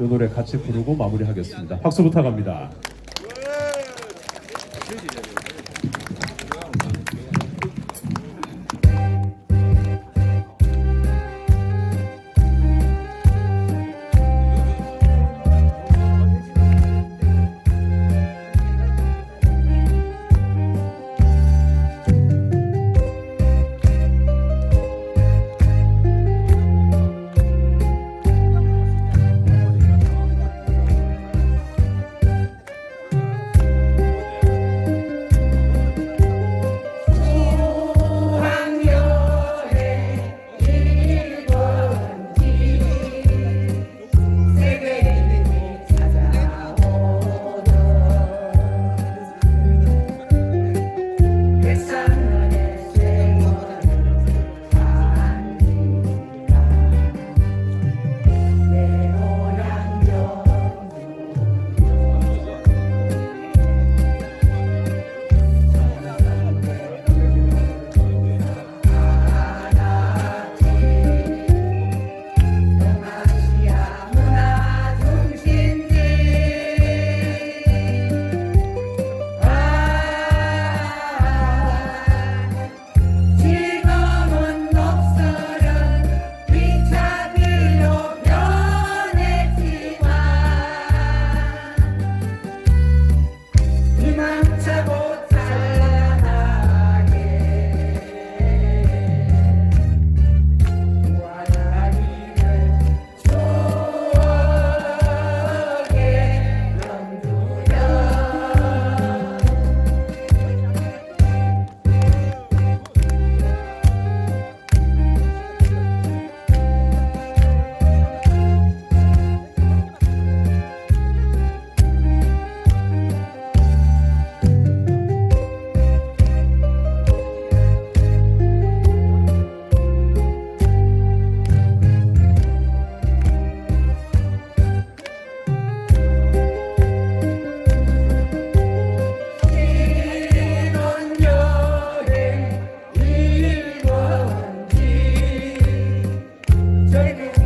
이 노래 같이 부르고 마무리하겠습니다. 박수 부탁합니다. baby.